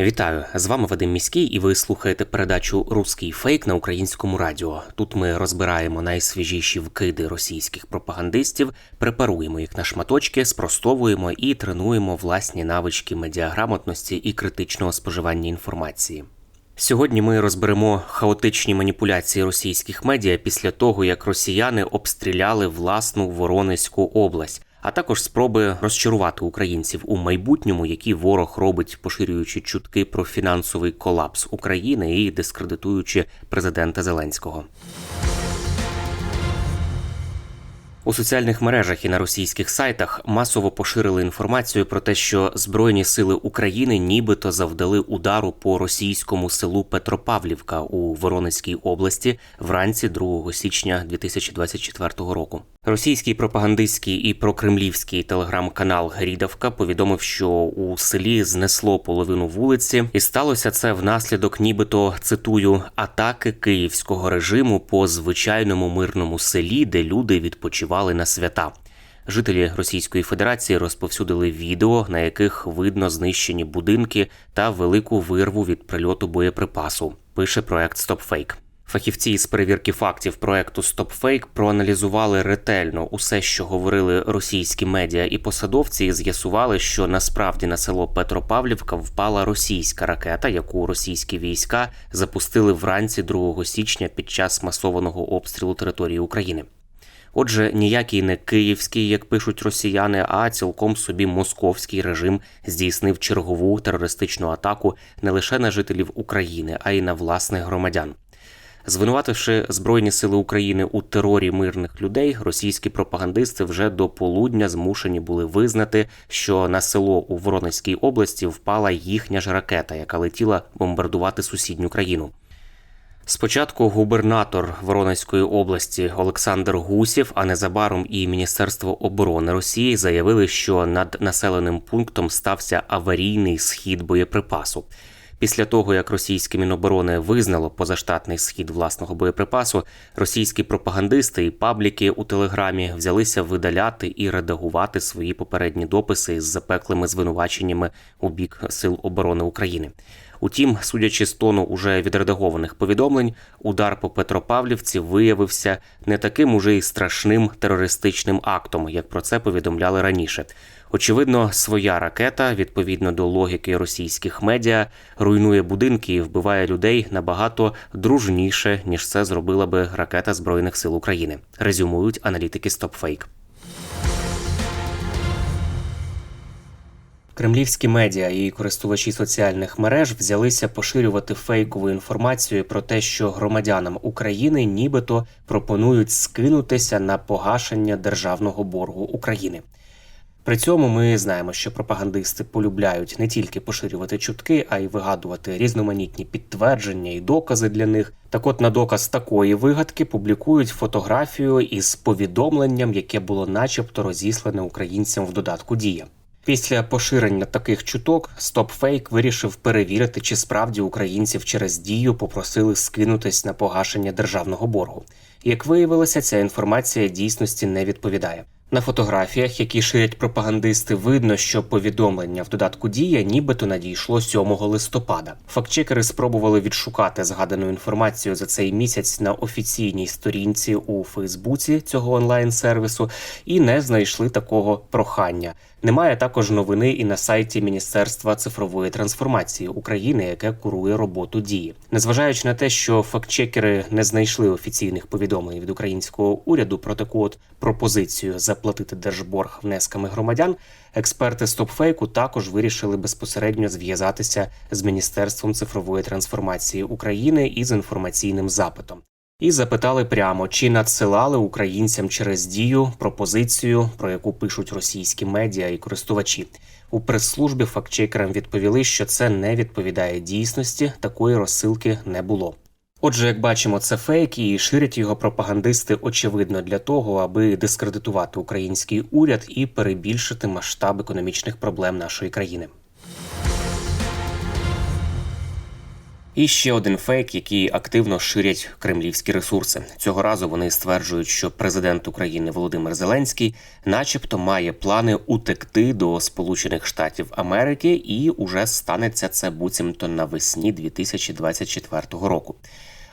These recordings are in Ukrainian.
Вітаю! З вами Вадим Міський, і ви слухаєте передачу Руський фейк на українському радіо. Тут ми розбираємо найсвіжіші вкиди російських пропагандистів, препаруємо їх на шматочки, спростовуємо і тренуємо власні навички медіаграмотності і критичного споживання інформації. Сьогодні ми розберемо хаотичні маніпуляції російських медіа після того, як росіяни обстріляли власну Воронезьку область, а також спроби розчарувати українців у майбутньому, які ворог робить, поширюючи чутки про фінансовий колапс України і дискредитуючи президента Зеленського. У соціальних мережах і на російських сайтах масово поширили інформацію про те, що Збройні сили України нібито завдали удару по російському селу Петропавлівка у Воронезькій області вранці 2 січня 2024 року. Російський пропагандистський і прокремлівський телеграм-канал Грідавка повідомив, що у селі знесло половину вулиці, і сталося це внаслідок, нібито цитую, атаки київського режиму по звичайному мирному селі, де люди відпочивали на свята. Жителі Російської Федерації розповсюдили відео, на яких видно знищені будинки та велику вирву від прильоту боєприпасу. Пише проект StopFake. Фахівці з перевірки фактів проекту StopFake проаналізували ретельно усе, що говорили російські медіа і посадовці, і з'ясували, що насправді на село Петропавлівка впала російська ракета, яку російські війська запустили вранці 2 січня під час масованого обстрілу території України. Отже, ніякий не київський, як пишуть росіяни, а цілком собі московський режим здійснив чергову терористичну атаку не лише на жителів України, а й на власних громадян. Звинувативши Збройні сили України у терорі мирних людей, російські пропагандисти вже до полудня змушені були визнати, що на село у Воронезькій області впала їхня ж ракета, яка летіла бомбардувати сусідню країну. Спочатку губернатор Воронезької області Олександр Гусєв, а незабаром і Міністерство оборони Росії заявили, що над населеним пунктом стався аварійний схід боєприпасу. Після того, як російське міноборони визнало позаштатний схід власного боєприпасу, російські пропагандисти і пабліки у телеграмі взялися видаляти і редагувати свої попередні дописи з запеклими звинуваченнями у бік сил оборони України. Утім, судячи з тону уже відредагованих повідомлень, удар по Петропавлівці виявився не таким уже й страшним терористичним актом, як про це повідомляли раніше. Очевидно, своя ракета, відповідно до логіки російських медіа, руйнує будинки і вбиває людей набагато дружніше, ніж це зробила би ракета Збройних сил України. Резюмують аналітики StopFake. Кремлівські медіа і користувачі соціальних мереж взялися поширювати фейкову інформацію про те, що громадянам України нібито пропонують скинутися на погашення державного боргу України. При цьому ми знаємо, що пропагандисти полюбляють не тільки поширювати чутки, а й вигадувати різноманітні підтвердження і докази для них. Так, от на доказ такої вигадки публікують фотографію із повідомленням, яке було, начебто, розіслане українцям в додатку Дія. Після поширення таких чуток StopFake вирішив перевірити, чи справді українців через дію попросили скинутись на погашення державного боргу. Як виявилося, ця інформація дійсності не відповідає. На фотографіях, які ширять пропагандисти, видно, що повідомлення в додатку Дія нібито надійшло 7 листопада. Фактчекери спробували відшукати згадану інформацію за цей місяць на офіційній сторінці у Фейсбуці цього онлайн-сервісу і не знайшли такого прохання. Немає також новини і на сайті Міністерства цифрової трансформації України, яке курує роботу дії. Незважаючи на те, що фактчекери не знайшли офіційних повідомлень від українського уряду про таку от пропозицію заплатити держборг внесками громадян, експерти стопфейку також вирішили безпосередньо зв'язатися з Міністерством цифрової трансформації України із інформаційним запитом. І запитали прямо, чи надсилали українцям через дію пропозицію, про яку пишуть російські медіа і користувачі. У прес-службі фактчекерам відповіли, що це не відповідає дійсності, такої розсилки не було. Отже, як бачимо, це фейк і ширять його пропагандисти очевидно для того, аби дискредитувати український уряд і перебільшити масштаб економічних проблем нашої країни. І ще один фейк, який активно ширять кремлівські ресурси. Цього разу вони стверджують, що президент України Володимир Зеленський, начебто, має плани утекти до Сполучених Штатів Америки, і уже станеться це буцімто навесні 2024 року.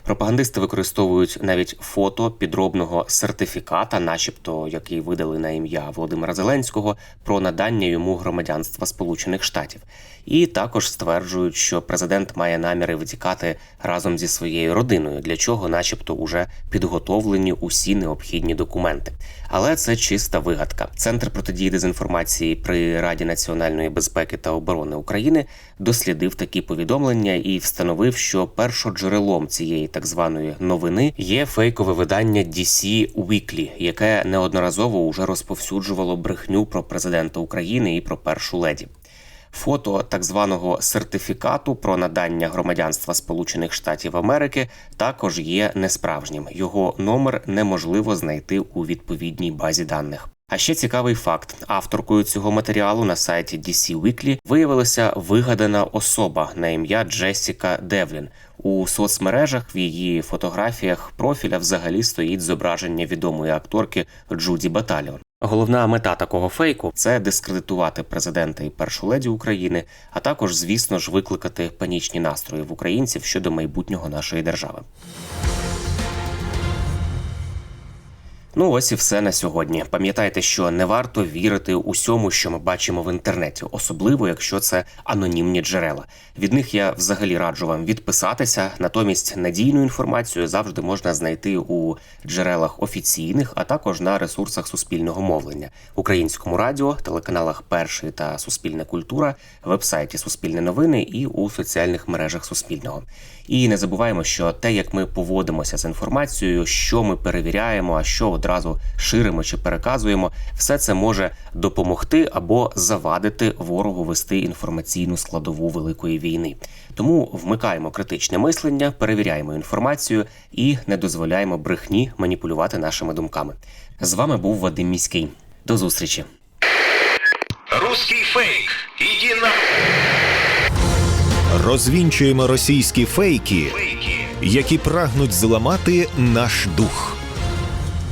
Пропагандисти використовують навіть фото підробного сертифіката, начебто який видали на ім'я Володимира Зеленського, про надання йому громадянства Сполучених Штатів, і також стверджують, що президент має наміри втікати разом зі своєю родиною, для чого, начебто, уже підготовлені усі необхідні документи. Але це чиста вигадка. Центр протидії дезінформації при Раді національної безпеки та оборони України дослідив такі повідомлення і встановив, що першоджерелом цієї так званої новини є фейкове видання DC Weekly, яке неодноразово уже розповсюджувало брехню про президента України і про першу леді. Фото так званого сертифікату про надання громадянства Сполучених Штатів Америки також є несправжнім. Його номер неможливо знайти у відповідній базі даних. А ще цікавий факт: авторкою цього матеріалу на сайті DC Weekly виявилася вигадана особа на ім'я Джесіка Девлін. У соцмережах в її фотографіях профіля взагалі стоїть зображення відомої акторки Джуді Баталіон. Головна мета такого фейку це дискредитувати президента і першу леді України, а також, звісно ж, викликати панічні настрої в українців щодо майбутнього нашої держави. Ну ось і все на сьогодні. Пам'ятайте, що не варто вірити усьому, що ми бачимо в інтернеті, особливо якщо це анонімні джерела. Від них я взагалі раджу вам відписатися. Натомість надійну інформацію завжди можна знайти у джерелах офіційних, а також на ресурсах суспільного мовлення, українському радіо, телеканалах Перший та Суспільна культура, вебсайті Суспільне новини і у соціальних мережах Суспільного. І не забуваємо, що те, як ми поводимося з інформацією, що ми перевіряємо, а що одразу ширимо чи переказуємо, все це може допомогти або завадити ворогу вести інформаційну складову великої війни. Тому вмикаємо критичне мислення, перевіряємо інформацію і не дозволяємо брехні маніпулювати нашими думками. З вами був Вадим Міський. До зустрічі. Русский фейк. Иди на... Розвінчуємо російські фейки, Фейки. які прагнуть зламати наш дух.